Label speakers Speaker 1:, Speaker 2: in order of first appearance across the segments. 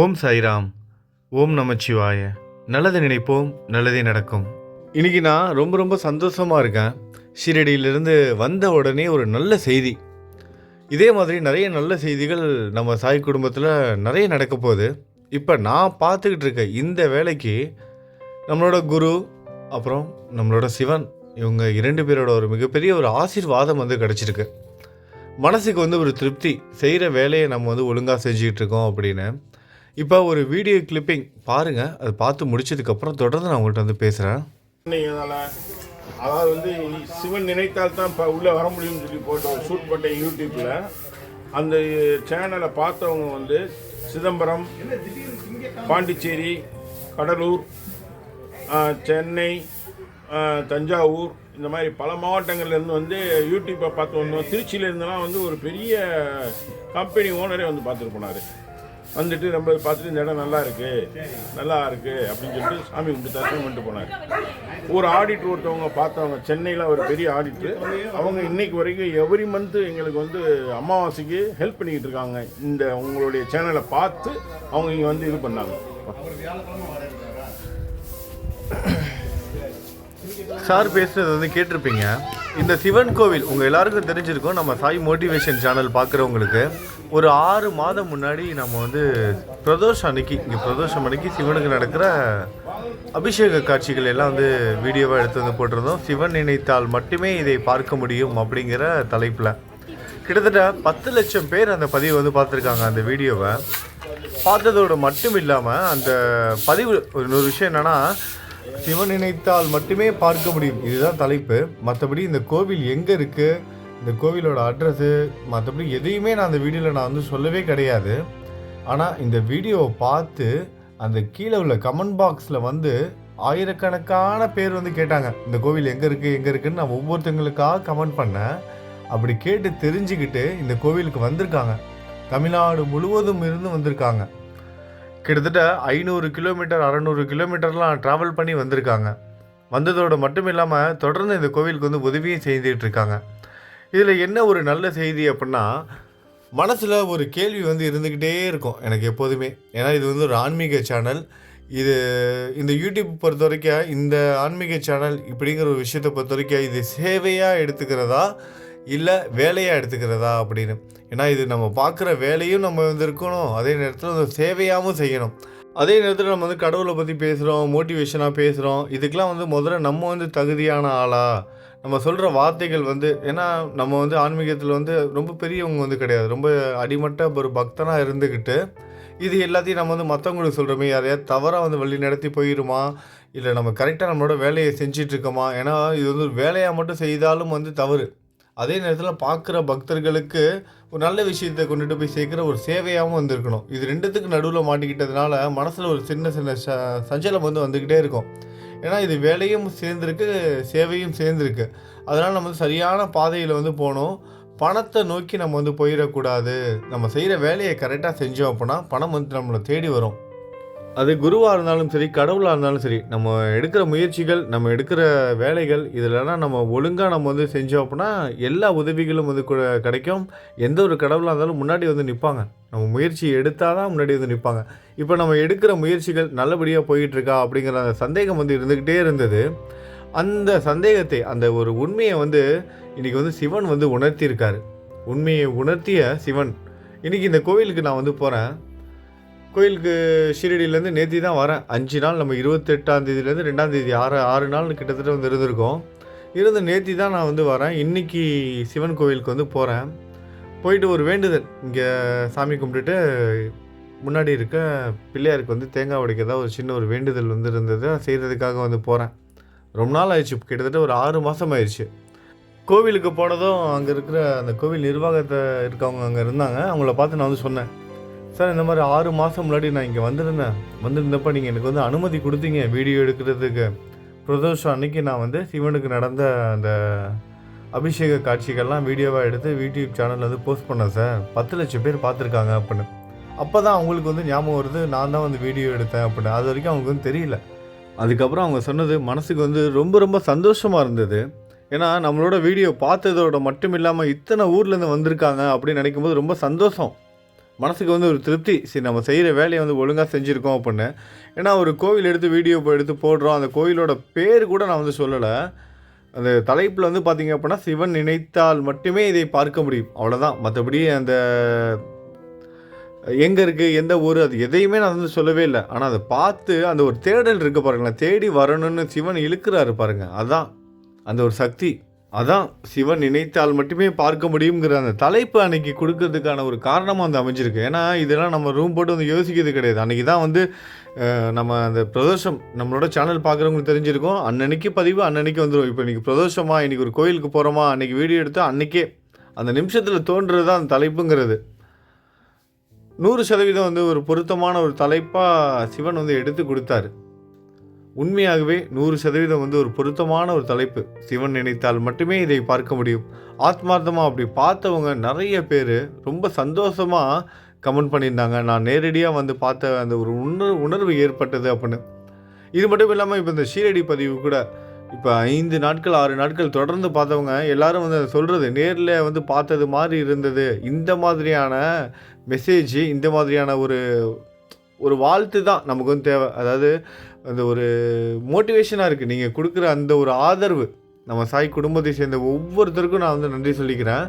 Speaker 1: ஓம் சாய்ராம் ஓம் நமச்சிவாய. நல்லது நினைப்போம் நல்லதே நடக்கும். இன்னைக்கு நான் ரொம்ப ரொம்ப சந்தோஷமாக இருக்கேன். ஷீரடியிலிருந்து வந்த உடனே ஒரு நல்ல செய்தி. இதே மாதிரி நிறைய நல்ல செய்திகள் நம்ம சாய் குடும்பத்தில் நிறைய நடக்க போகுது. இப்போ நான் பார்த்துக்கிட்டு இருக்க இந்த வேலைக்கு நம்மளோட குரு அப்புறம் நம்மளோட சிவன் இவங்க இரண்டு பேரோட ஒரு மிகப்பெரிய ஒரு ஆசீர்வாதம் வந்து கிடச்சிருக்கு. மனசுக்கு வந்து ஒரு திருப்தி செய்கிற வேலையை நம்ம வந்து ஒழுங்காக செஞ்சுக்கிட்டு இருக்கோம் அப்படின்னு. இப்போ ஒரு வீடியோ கிளிப்பிங் பாருங்கள் அதை பார்த்து முடிச்சதுக்கப்புறம் தொடர்ந்து நான் உங்கள்கிட்ட வந்து பேசுகிறேன்
Speaker 2: அதாவது வந்து சிவன் நினைத்தால் தான் இப்போ உள்ளே வர முடியும்னு சொல்லி போட்டு ஷூட் பண்ண யூடியூப்பில் அந்த சேனலை பார்த்தவங்க வந்து சிதம்பரம் பாண்டிச்சேரி கடலூர் சென்னை தஞ்சாவூர் இந்த மாதிரி பல மாவட்டங்கள்லேருந்து வந்து யூடியூப்பை பார்த்து வந்தோம். திருச்சியிலேருந்துலாம் வந்து ஒரு பெரிய கம்பெனி ஓனரே வந்து பார்த்துட்டு போனார். வந்துட்டு நம்ம பார்த்துட்டு இந்த இடம் நல்லா இருக்கு. நல்லா இருக்கு அப்படின்னு சொல்லிட்டு சாமி கும்பிட்டு தரிசனம் பண்ணிட்டு போனார். ஒரு ஆடிட்டர் ஒருத்தவங்க பார்த்தவங்க சென்னையில் ஒரு பெரிய ஆடிட்டர் அவங்க இன்னைக்கு வரைக்கும் எவ்ரி மந்த் எங்களுக்கு வந்து அமாவாசைக்கு ஹெல்ப் பண்ணிக்கிட்டு இருக்காங்க. இந்த உங்களுடைய சேனலை பார்த்து அவங்க இங்கே வந்து இது பண்ணாங்க.
Speaker 1: சார் பேசுறது வந்து கேட்டிருப்பீங்க. இந்த சிவன் கோவில் உங்கள் எல்லாருக்கும் தெரிஞ்சிருக்கும். நம்ம சாய் மோட்டிவேஷன் சேனல் பார்க்குறவங்களுக்கு. ஒரு ஆறு மாதம் முன்னாடி நம்ம வந்து பிரதோஷம் அன்னைக்கு இங்கே பிரதோஷம் அன்னைக்கு சிவனுக்கு நடக்கிற அபிஷேக காட்சிகள் எல்லாம் வந்து வீடியோவாக எடுத்து வந்து போட்டிருந்தோம். சிவன் நினைத்தால் மட்டுமே இதை பார்க்க முடியும் அப்படிங்கிற தலைப்பில். கிட்டத்தட்ட பத்து லட்சம் பேர் அந்த பதிவை வந்து பார்த்துருக்காங்க அந்த வீடியோவை. பார்த்ததோட மட்டும் இல்லாமல் அந்த பதிவு ஒரு இன்னொரு விஷயம் என்னென்னா சிவன் நினைத்தால் மட்டுமே பார்க்க முடியும். இதுதான் தலைப்பு. மற்றபடி இந்த கோவில் எங்கே இருக்குது இந்த கோவிலோட அட்ரஸ்ஸு மற்றபடி எதையுமே நான் அந்த வீடியோவில் நான் வந்து சொல்லவே கிடையாது. ஆனால் இந்த வீடியோவை பார்த்து அந்த கீழே உள்ள கமெண்ட் பாக்ஸில் வந்து ஆயிரக்கணக்கான பேர் வந்து கேட்டாங்க இந்த கோவில் எங்கே இருக்குது எங்கே இருக்குன்னு நான் ஒவ்வொருத்தங்களுக்காக கமெண்ட் பண்ணேன். அப்படி கேட்டு தெரிஞ்சுக்கிட்டு இந்த கோவிலுக்கு வந்திருக்காங்க. தமிழ்நாடு முழுவதும் இருந்து வந்திருக்காங்க. கிட்டத்தட்ட ஐநூறு கிலோமீட்டர் அறநூறு கிலோமீட்டர்லாம் ட்ராவல் பண்ணி வந்திருக்காங்க. வந்ததோடு மட்டும் இல்லாமல் தொடர்ந்து இந்த கோவிலுக்கு வந்து உதவியும் செய்துட்டு இருக்காங்க. இதில் என்ன ஒரு நல்ல செய்தி அப்படின்னா மனசில் ஒரு கேள்வி வந்து இருந்துக்கிட்டே இருக்கும் எனக்கு எப்போதுமே. ஏன்னா இது வந்து ஒரு ஆன்மீக சேனல். இது இந்த யூடியூப் பொறுத்த வரைக்கும் இந்த ஆன்மீக சேனல் இப்படிங்கிற ஒரு விஷயத்தை பொறுத்த வரைக்கும் இது சேவையாக எடுத்துக்கிறதா? இல்லை வேலையாக எடுத்துக்கிறதா அப்படின்னு. ஏன்னா இது நம்ம பார்க்குற வேலையும் நம்ம வந்து இருக்கணும். அதே நேரத்தில் அந்த சேவையாகவும் செய்யணும். அதே நேரத்தில் நம்ம வந்து கடவுளை பற்றி பேசுகிறோம் மோட்டிவேஷனாக பேசுகிறோம் இதுக்கெலாம் வந்து முதல்ல நம்ம வந்து தகுதியான ஆளா? நம்ம சொல்கிற வார்த்தைகள் வந்து ஏன்னா நம்ம வந்து ஆன்மீகத்தில் வந்து ரொம்ப பெரியவங்க வந்து கிடையாது. ரொம்ப அடிமட்ட ஒரு பக்தனாக இருந்துக்கிட்டு இது எல்லாத்தையும் நம்ம வந்து மற்றவங்களுக்கு சொல்கிறோமே யாரையாவது தவறாக வந்து வழி நடத்தி போயிடுமா இல்லை நம்ம கரெக்டாக நம்மளோட வேலையை செஞ்சிட்ருக்கோமா? ஏன்னா இது வந்து வேலையாக மட்டும் செய்தாலும் வந்து தவறு. அதே நேரத்தில் பார்க்குற பக்தர்களுக்கு ஒரு நல்ல விஷயத்தை கொண்டுட்டு போய் சேர்க்குற ஒரு சேவையாகவும் வந்திருக்கணும். இது ரெண்டுத்துக்கு நடுவில் மாட்டிக்கிட்டதுனால மனசில் ஒரு சின்ன சின்ன ச சஞ்சலம் வந்து வந்துக்கிட்டே இருக்கும். ஏன்னா இது வேலையும் சேர்ந்துருக்கு சேவையும் சேர்ந்துருக்கு. அதனால் நம்ம வந்து சரியான பாதையில் வந்து போகணும் பணத்தை நோக்கி நம்ம வந்து போயிடக்கூடாது. நம்ம செய்கிற வேலையை கரெக்டாக செஞ்சோம் அப்படின்னா பணம் வந்து நம்மளை தேடி வரும். அது குருவாக இருந்தாலும் சரி கடவுளாக இருந்தாலும் சரி நம்ம எடுக்கிற முயற்சிகள் நம்ம எடுக்கிற வேலைகள் இதிலலாம் நம்ம ஒழுங்காக நம்ம வந்து செஞ்சோம் அப்படின்னா எல்லா உதவிகளும் வந்து கிடைக்கும். எந்த ஒரு கடவுளாக இருந்தாலும் முன்னாடி வந்து நிற்பாங்க நம்ம முயற்சி எடுத்தால் தான் முன்னாடி வந்து நிற்பாங்க இப்போ நம்ம எடுக்கிற முயற்சிகள் நல்லபடியாக போயிட்டுருக்கா அப்படிங்கிற அந்த சந்தேகம் வந்து இருந்துக்கிட்டே இருந்தது. அந்த சந்தேகத்தை அந்த ஒரு உண்மையை வந்து இன்றைக்கி வந்து சிவன் வந்து உணர்த்தியிருக்காரு. உண்மையை உணர்த்திய சிவன் இன்றைக்கி இந்த கோவிலுக்கு நான் வந்து போகிறேன் கோயிலுக்கு ஷீரடியிலேருந்து நேத்தி தான் வரேன். அஞ்சு நாள் நம்ம இருபத்தெட்டாம் தேதியிலேருந்து ரெண்டாம் தேதி ஆறு ஆறு நாள் கிட்டத்தட்ட வந்து இருந்திருக்கோம். இருந்து நேத்தி தான் நான் வந்து வரேன். இன்றைக்கி சிவன் கோவிலுக்கு வந்து போகிறேன் போயிட்டு ஒரு வேண்டுதல். இங்கே சாமி கும்பிட்டுட்டு முன்னாடி இருக்க பிள்ளையாருக்கு வந்து தேங்காய் உடைக்கிறதா ஒரு சின்ன ஒரு வேண்டுதல் வந்து இருந்தது. செய்கிறதுக்காக வந்து போகிறேன் ரொம்ப நாள் ஆயிடுச்சு. கிட்டத்தட்ட ஒரு ஆறு மாதம் ஆயிடுச்சு. கோவிலுக்கு போனதும் அங்கே இருக்கிற அந்த கோவில் நிர்வாகத்தை இருக்கவங்க அங்கே இருந்தாங்க. அவங்கள பார்த்து நான் வந்து சொன்னேன். சார் இந்த மாதிரி ஆறு மாதம் முன்னாடி நான் இங்கே வந்திருந்தேன். வந்திருந்தப்ப நீங்கள் எனக்கு வந்து அனுமதி கொடுத்தீங்க வீடியோ எடுக்கிறதுக்கு. பிரதோஷம் அன்னைக்கு நான் வந்து சிவனுக்கு நடந்த அந்த அபிஷேக காட்சிகள்லாம் வீடியோவாக எடுத்து யூடியூப் சேனலில் வந்து போஸ்ட் பண்ணேன் சார். பத்து லட்சம் பேர் பார்த்துருக்காங்க அப்படின்னு. அப்போ தான் அவங்களுக்கு வந்து ஞாபகம் வருது நான் தான் வந்து வீடியோ எடுத்தேன் அப்படின்னு. அது வரைக்கும் அவங்களுக்கு வந்து தெரியல. அதுக்கப்புறம் அவங்க சொன்னது மனசுக்கு வந்து ரொம்ப ரொம்ப சந்தோஷமாக இருந்தது. ஏன்னா நம்மளோட வீடியோ பார்த்ததோட மட்டும் இல்லாமல் இத்தனை ஊர்லேருந்து வந்திருக்காங்க அப்படின்னு நினைக்கும் போது ரொம்ப சந்தோஷம். மனசுக்கு வந்து ஒரு திருப்தி. சரி நம்ம செய்கிற வேலையை வந்து ஒழுங்காக செஞ்சுருக்கோம் அப்படின்னு. ஏன்னா ஒரு கோவில் எடுத்து வீடியோ எடுத்து போடுறோம். அந்த கோவிலோட பேர் கூட நான் வந்து சொல்லலை. அந்த தலைப்பில் வந்து பார்த்திங்க அப்படின்னா சிவன் நினைத்தால் மட்டுமே இதை பார்க்க முடியும். அவ்வளோதான் மற்றபடி அந்த எங்கே இருக்குது எந்த ஊர் அது எதையுமே நான் வந்து சொல்லவே இல்லை. ஆனால் அதை பார்த்து அந்த ஒரு தேடல் இருக்குது பாருங்களேன். தேடி வரணும்னு சிவன் இழுக்கிறாரு பாருங்கள் அதுதான் அந்த ஒரு சக்தி. அதான் சிவன் நினைத்தால் மட்டுமே பார்க்க முடியுங்கிற அந்த தலைப்பு அன்னைக்கு கொடுக்கறதுக்கான ஒரு காரணமாக வந்து அமைஞ்சிருக்கு. ஏன்னா இதெல்லாம் நம்ம ரூம் போட்டு வந்து யோசிக்கிறது கிடையாது. அன்றைக்கி தான் வந்து நம்ம அந்த பிரதோஷம் நம்மளோட சேனல் பார்க்குறவங்களுக்கு தெரிஞ்சிருக்கும். அன்னன்னைக்கு பதிவு அன்னன்னைக்கு வந்துடும் இப்போ இன்றைக்கி பிரதோஷமா இன்றைக்கி ஒரு கோயிலுக்கு போகிறோமா அன்றைக்கி வீடியோ எடுத்து அன்றைக்கே அந்த நிமிஷத்தில் தோன்றுறது தான் அந்த தலைப்புங்கிறது. நூறு சதவீதம் வந்து ஒரு பொருத்தமான ஒரு தலைப்பாக சிவன் வந்து எடுத்து கொடுத்தாரு. உண்மையாகவே நூறு சதவீதம் வந்து ஒரு பொருத்தமான ஒரு தலைப்பு. சிவன் நினைத்தால் மட்டுமே இதை பார்க்க முடியும். ஆத்மார்த்தமாக அப்படி பார்த்தவங்க நிறைய பேர் ரொம்ப சந்தோஷமாக கமெண்ட் பண்ணியிருந்தாங்க. நான் நேரடியாக வந்து பார்த்த அந்த ஒரு உணர்வு உணர்வு ஏற்பட்டது அப்படின்னு. இது மட்டும் இல்லாமல் இப்போ இந்த ஷீரடி பதிவு கூட இப்போ ஐந்து நாட்கள் ஆறு நாட்கள் தொடர்ந்து பார்த்தவங்க எல்லாரும் வந்து சொல்கிறது நேரில் வந்து பார்த்தது மாதிரி இருந்தது. இந்த மாதிரியான மெசேஜ் இந்த மாதிரியான ஒரு ஒரு வாழ்த்து தான் நமக்கு வந்து தேவை. அதாவது அந்த ஒரு மோட்டிவேஷனாக இருக்குது நீங்கள் கொடுக்குற அந்த ஒரு ஆதரவு நம்ம சாய் குடும்பத்தை சேர்ந்த ஒவ்வொருத்தருக்கும் நான் வந்து நன்றி சொல்லிக்கிறேன்.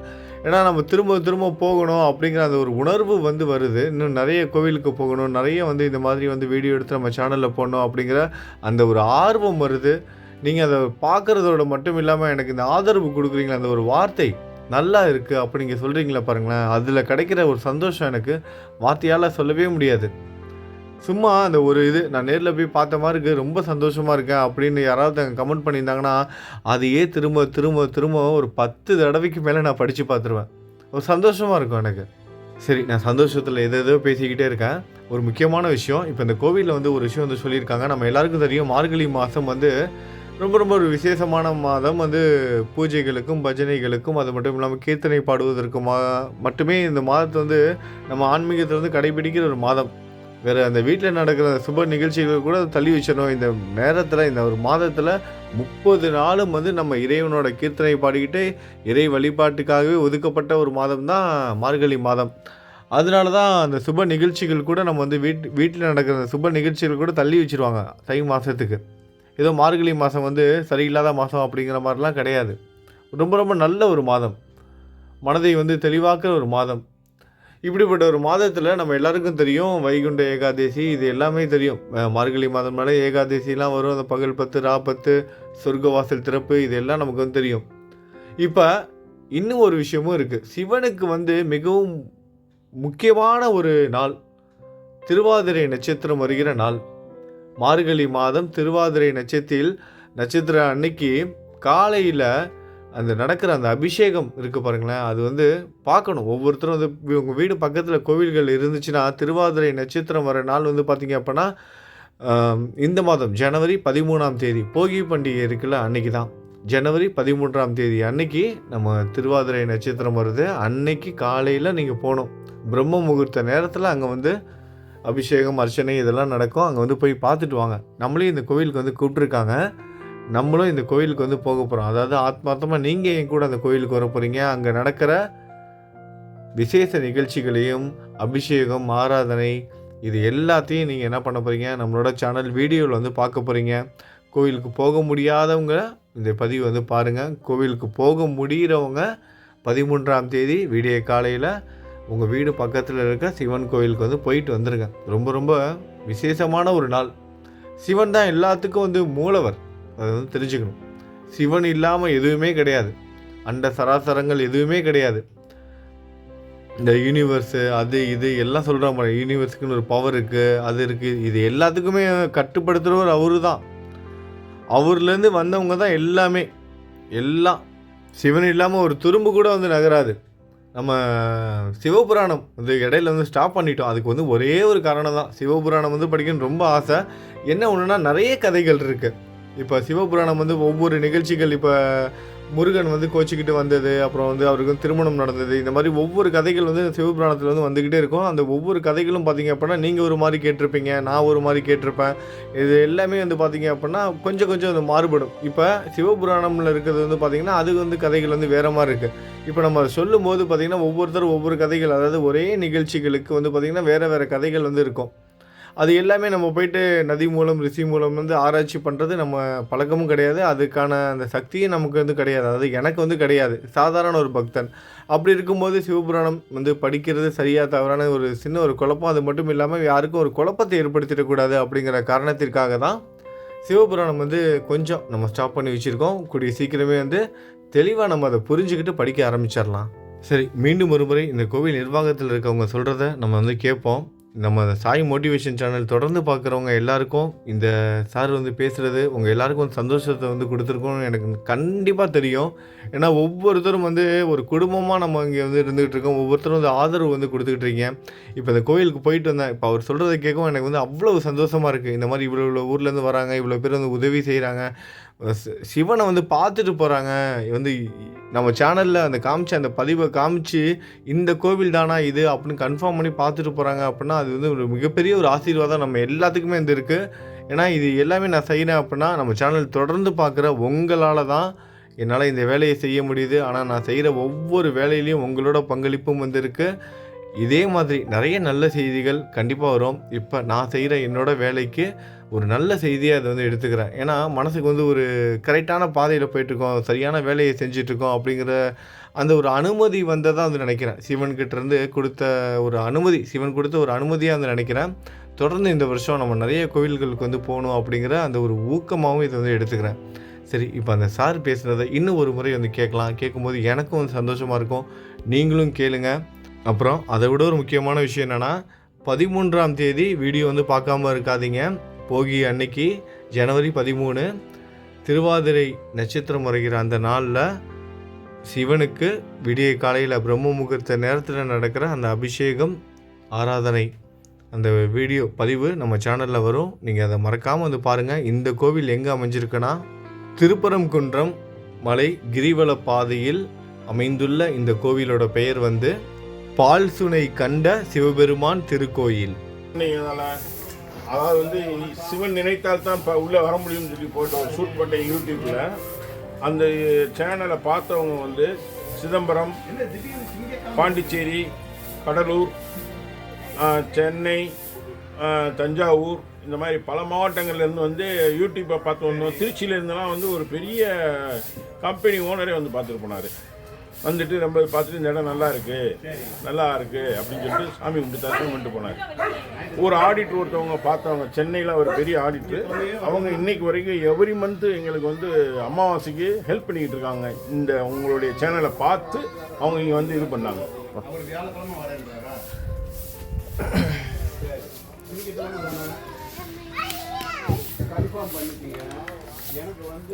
Speaker 1: ஏன்னா நம்ம திரும்ப திரும்ப போகணும் அப்படிங்கிற அந்த ஒரு உணர்வு வந்து வருது. இன்னும் நிறைய கோவிலுக்கு போகணும் நிறைய வந்து இந்த மாதிரி வந்து வீடியோ எடுத்து நம்ம சேனலில் போடணும் அப்படிங்கிற அந்த ஒரு ஆர்வம் வருது. நீங்கள் அதை பார்க்குறதோட மட்டும் இல்லாமல் எனக்கு இந்த ஆதரவு கொடுக்குறீங்களா அந்த ஒரு வார்த்தை நல்லா இருக்குது அப்படி நீங்கள் சொல்கிறீங்களா பாருங்களேன். அதில் கிடைக்கிற ஒரு சந்தோஷம் எனக்கு வார்த்தையால் சொல்லவே முடியாது. சும்மா அந்த ஒரு இது நான் நேரில் போய் பார்த்த மாதிரி இருக்குது ரொம்ப சந்தோஷமாக இருக்கேன் அப்படின்னு யாராவது அங்கே கமெண்ட் பண்ணியிருந்தாங்கன்னா அதையே திரும்ப திரும்ப திரும்ப ஒரு பத்து தடவைக்கு மேலே நான் படித்து பார்த்துருவேன். ஒரு சந்தோஷமாக இருக்கும் எனக்கு. சரி நான் சந்தோஷத்தில் எது எதோ பேசிக்கிட்டே இருக்கேன். ஒரு முக்கியமான விஷயம் இப்போ இந்த கோவிலில் வந்து ஒரு விஷயம் வந்து சொல்லியிருக்காங்க. நம்ம எல்லாருக்கும் தெரியும் மார்கழி மாதம் வந்து ரொம்ப ரொம்ப ஒரு விசேஷமான மாதம். வந்து பூஜைகளுக்கும் பஜனைகளுக்கும் அது மட்டும் இல்லாமல் கீர்த்தனை பாடுவதற்கு மா மட்டுமே இந்த மாதத்தை வந்து நம்ம ஆன்மீகத்தில் வந்து கடைபிடிக்கிற ஒரு மாதம். வேறு அந்த வீட்டில் நடக்கிற சுப நிகழ்ச்சிகள் கூட தள்ளி வச்சிடணும். இந்த நேரத்தில் இந்த ஒரு மாதத்தில் முப்பது நாளும் வந்து நம்ம இறைவனோட கீர்த்தனை பாடிக்கிட்டு இறை வழிபாட்டுக்காகவே ஒதுக்கப்பட்ட ஒரு மாதம் தான் மார்கழி மாதம். அதனால தான் அந்த சுப நிகழ்ச்சிகள் கூட நம்ம வந்து வீட் வீட்டில் நடக்கிற அந்த சுப நிகழ்ச்சிகள் கூட தள்ளி வச்சிருவாங்க தை மாதத்துக்கு ஏதோ மார்கழி மாதம் வந்து சரியில்லாத மாதம் அப்படிங்கிற மாதிரிலாம் கிடையாது. ரொம்ப ரொம்ப நல்ல ஒரு மாதம். மனதை வந்து தெளிவாக்குற ஒரு மாதம். இப்படிப்பட்ட ஒரு மாதத்தில் நம்ம எல்லாருக்கும் தெரியும் வைகுண்ட ஏகாதசி இது எல்லாமே தெரியும். மார்கழி மாதம் மேலே ஏகாதசிலாம் வரும். அந்த பகல் பத்து ரா பத்து சொர்க்கவாசல் திறப்பு இது எல்லாம் நமக்கு வந்து தெரியும். இப்போ இன்னும் ஒரு விஷயமும் இருக்குது சிவனுக்கு வந்து மிகவும் முக்கியமான ஒரு நாள். திருவாதிரை நட்சத்திரம் வருகிற நாள். மார்கழி மாதம் திருவாதிரை நட்சத்திரத்தில் நட்சத்திர அன்னைக்கு காலையில் அந்த நடக்கிற அந்த அபிஷேகம் இருக்குது பாருங்களேன். அது வந்து பார்க்கணும். ஒவ்வொருத்தரும் வந்து உங்கள் வீடு பக்கத்தில் கோவில்கள் இருந்துச்சுன்னா திருவாதிரை நட்சத்திரம் வர நாள் வந்து பார்த்திங்க அப்படின்னா இந்த மாதம் ஜனவரி பதிமூணாம் தேதி போகி பண்டிகை இருக்குல்ல அன்னைக்கு தான். ஜனவரி பதிமூன்றாம் தேதி அன்னைக்கு நம்ம திருவாதிரை நட்சத்திரம் வருது. அன்னைக்கு காலையில் நீங்கள் போகணும் பிரம்ம முகூர்த்த நேரத்தில் அங்கே வந்து அபிஷேகம் அர்ச்சனை இதெல்லாம் நடக்கும். அங்கே வந்து போய் பார்த்துட்டு வாங்க. நம்மளையும் இந்த கோவிலுக்கு வந்து கூப்பிட்ருக்காங்க நம்மளும் இந்த கோயிலுக்கு வந்து போக போகிறோம் அதாவது ஆத்மார்த்தமாக நீங்கள் என் கூட அந்த கோயிலுக்கு வர போகிறீங்க அங்கே நடக்கிற விசேஷ நிகழ்ச்சிகளையும் அபிஷேகம் ஆராதனை இது எல்லாத்தையும் நீங்கள் என்ன பண்ண போகிறீங்க நம்மளோட சேனல் வீடியோவில் வந்து பார்க்க போகிறீங்க கோவிலுக்கு போக முடியாதவங்க இந்த பதிவு வந்து பாருங்கள் கோவிலுக்கு போக முடிகிறவங்க பதிமூன்றாம் தேதி விடிய காலையில் உங்கள் வீடு பக்கத்தில் இருக்க சிவன் கோவிலுக்கு வந்து போயிட்டு வந்துருங்க. ரொம்ப ரொம்ப விசேஷமான ஒரு நாள். சிவன் தான் எல்லாத்துக்கும் வந்து மூலவர். அதை வந்து தெரிஞ்சுக்கணும். சிவன் இல்லாமல் எதுவுமே கிடையாது. அண்ட சராசரங்கள் எதுவுமே கிடையாது. இந்த யூனிவர்ஸு அது இது எல்லாம் சொல்கிற மாதிரி யூனிவர்ஸுக்குன்னு ஒரு பவர் இருக்குது அது இருக்குது இது எல்லாத்துக்குமே கட்டுப்படுத்துகிறவர் அவரு தான் அவர்லேருந்து வந்தவங்க தான் எல்லாமே. எல்லாம். சிவன் இல்லாமல் ஒரு துரும்பு கூட வந்து நகராது. நம்ம சிவபுராணம் வந்து இடையில வந்து ஸ்டாப் பண்ணிட்டோம். அதுக்கு வந்து ஒரே ஒரு காரணம் தான் சிவபுராணம் வந்து படிக்கணும்னு ரொம்ப ஆசை. என்ன ஒன்றுனா நிறைய கதைகள் இருக்குது இப்போ சிவபுராணம் வந்து ஒவ்வொரு நிகழ்ச்சிகள் இப்போ முருகன் வந்து கோச்சிக்கிட்டு வந்தது அப்புறம் வந்து அவருக்கு வந்து திருமணம் நடந்தது. இந்த மாதிரி ஒவ்வொரு கதைகள் வந்து சிவபுராணத்தில் வந்து வந்துக்கிட்டே இருக்கும். அந்த ஒவ்வொரு கதைகளும் பார்த்தீங்க அப்படின்னா நீங்கள் ஒரு மாதிரி கேட்டிருப்பீங்க நான் ஒரு மாதிரி கேட்டிருப்பேன். இது எல்லாமே வந்து பார்த்தீங்க அப்படின்னா கொஞ்சம் கொஞ்சம் அது மாறுபடும். இப்போ சிவபுராணமில் இருக்கிறது வந்து பார்த்தீங்கன்னா அது வந்து கதைகள் வந்து வேறு மாதிரி இருக்குது இப்போ நம்ம அதை சொல்லும் போது பார்த்தீங்கன்னா ஒவ்வொருத்தரும் ஒவ்வொரு கதைகள் அதாவது ஒரே நிகழ்ச்சிகளுக்கு வந்து பார்த்தீங்கன்னா வேறு வேறு கதைகள் வந்து இருக்கும். அது எல்லாமே நம்ம போயிட்டு நதி மூலம் ரிஷி மூலம் வந்து ஆராய்ச்சி பண்ணுறது நம்ம பழக்கமும் கிடையாது. அதுக்கான அந்த சக்தியும் நமக்கு வந்து கிடையாது. அதாவது எனக்கு வந்து கிடையாது. சாதாரண ஒரு பக்தன். அப்படி இருக்கும்போது சிவபுராணம் வந்து படிக்கிறது சரியாக தவறான ஒரு சின்ன ஒரு குழப்பம். அது மட்டும் இல்லாமல் யாருக்கும் ஒரு குழப்பத்தை ஏற்படுத்திடக்கூடாது அப்படிங்கிற காரணத்திற்காக தான் சிவபுராணம் வந்து கொஞ்சம் நம்ம ஸ்டாப் பண்ணி வச்சுருக்கோம். கூடிய சீக்கிரமே வந்து தெளிவாக நம்ம அதை புரிஞ்சுக்கிட்டு படிக்க ஆரம்பிச்சிடலாம். சரி மீண்டும் ஒருமுறை இந்த கோவில் நிர்வாகத்தில் இருக்கவங்க சொல்கிறத நம்ம வந்து கேட்போம். நம்ம சாய் மோட்டிவேஷன் சேனல் தொடர்ந்து பார்க்குறவங்க எல்லாருக்கும் இந்த சார் வந்து பேசுகிறது உங்கள் எல்லாருக்கும் சந்தோஷத்தை வந்து கொடுத்துருக்கோம்னு எனக்கு கண்டிப்பாக தெரியும். ஏன்னா ஒவ்வொருத்தரும் வந்து ஒரு குடும்பமாக நம்ம இங்கே வந்து இருந்துகிட்டு இருக்கோம். ஒவ்வொருத்தரும் வந்து ஆதரவு வந்து கொடுத்துக்கிட்டு இருக்கீங்க. இப்போ இந்த கோயிலுக்கு போயிட்டு வந்தேன். இப்போ அவர் சொல்கிறத கேட்கவும் எனக்கு வந்து அவ்வளோ சந்தோஷமாக இருக்குது இந்த மாதிரி இவ்வளோ இவ்வளோ ஊர்லேருந்து வராங்க இவ்வளோ பேர் வந்து உதவி செய்கிறாங்க சிவனை வந்து பார்த்துட்டு போகிறாங்க வந்து நம்ம சேனலில் அந்த காமிச்சு அந்த பதிவை காமிச்சு இந்த கோவில் தானா இது அப்படின்னு கன்ஃபார்ம் பண்ணி பார்த்துட்டு போகிறாங்க அப்படின்னா அது வந்து ஒரு மிகப்பெரிய ஒரு ஆசீர்வாதம் நம்ம எல்லாத்துக்குமே வந்து இருக்குது ஏன்னா இது எல்லாமே நான் செய்கிறேன் அப்படின்னா நம்ம சேனல் தொடர்ந்து பார்க்குற உங்களால் தான் என்னால் இந்த வேலையை செய்ய முடியுது. ஆனால் நான் செய்கிற ஒவ்வொரு வேலையிலையும் உங்களோட பங்களிப்பும் வந்து இருக்குது இதே மாதிரி நிறைய நல்ல செய்திகள் கண்டிப்பாக வரும். இப்போ நான் செய்கிற என்னோட வேலைக்கு ஒரு நல்ல செய்தியை அதை வந்து எடுத்துக்கிறேன். ஏன்னா மனசுக்கு வந்து ஒரு கரெக்டான பாதையில் போயிட்டுருக்கோம் சரியான வேலையை செஞ்சிட்ருக்கோம் அப்படிங்கிற அந்த ஒரு அனுமதி வந்ததாக வந்து நினைக்கிறேன். சிவன்கிட்ட இருந்து கொடுத்த ஒரு அனுமதி சிவன் கொடுத்த ஒரு அனுமதியாக வந்து நினைக்கிறேன். தொடர்ந்து இந்த வருஷம் நம்ம நிறைய கோவில்களுக்கு வந்து போகணும் அப்படிங்கிற அந்த ஒரு ஊக்கமாகவும் இதை வந்து எடுத்துக்கிறேன். சரி இப்போ அந்த சார் பேசுகிறத இன்னும் ஒரு முறை வந்து கேட்கலாம். கேட்கும்போது எனக்கும் வந்து சந்தோஷமாக இருக்கும். நீங்களும் கேளுங்க. அப்புறம் அதை விட ஒரு முக்கியமான விஷயம் என்னென்னா பதிமூன்றாம் தேதி வீடியோ வந்து பார்க்காம இருக்காதீங்க. போகி அன்னைக்கு ஜனவரி பதிமூணு திருவாதிரை நட்சத்திரம் வருகிற அந்த நாளில் சிவனுக்கு விடிய காலையில் பிரம்ம முகூர்த்த நேரத்தில் நடக்கிற அந்த அபிஷேகம் ஆராதனை அந்த வீடியோ பதிவு நம்ம சேனலில் வரும். நீங்கள் அதை மறக்காமல் வந்து பாருங்கள் இந்த கோவில் எங்கே அமைஞ்சிருக்குன்னா திருப்பரங்குன்றம் மலை கிரிவல பாதையில் அமைந்துள்ள இந்த கோவிலோட பெயர் வந்து பால் சுனை கண்ட சிவபெருமான் திருக்கோயில்.
Speaker 2: அதாவது வந்து சிவன் நினைத்தால் தான் இப்போ உள்ளே வர முடியும்னு சொல்லி போட்டு ஒரு ஷூட் பண்ண யூடியூப்பில் அந்த சேனலை பார்த்தவங்க வந்து சிதம்பரம் பாண்டிச்சேரி கடலூர் சென்னை தஞ்சாவூர் இந்த மாதிரி பல மாவட்டங்கள்லேருந்து வந்து யூடியூப்பை பார்த்து வந்தோம். திருச்சியிலேருந்துலாம் வந்து ஒரு பெரிய கம்பெனி ஓனரே வந்து பார்த்துட்டு போனார். வந்துட்டு நம்ம பார்த்துட்டு இந்த இடம் நல்லா இருக்கு. நல்லா இருக்கு அப்படின்னு சொல்லிட்டு சாமி கும்பிட்டு தரிசனம் பண்ணிட்டு போனாங்க ஒரு ஆடிட் ஒருத்தவங்க பார்த்தவங்க சென்னையில் ஒரு பெரிய ஆடிட்டு அவங்க இன்னைக்கு வரைக்கும் எவ்ரி மந்த்து எங்களுக்கு வந்து அமாவாசைக்கு ஹெல்ப் பண்ணிக்கிட்டு இருக்காங்க. இந்த உங்களுடைய சேனலை பார்த்து அவங்க இங்கே வந்து இது பண்ணாங்க. எனக்கு வந்து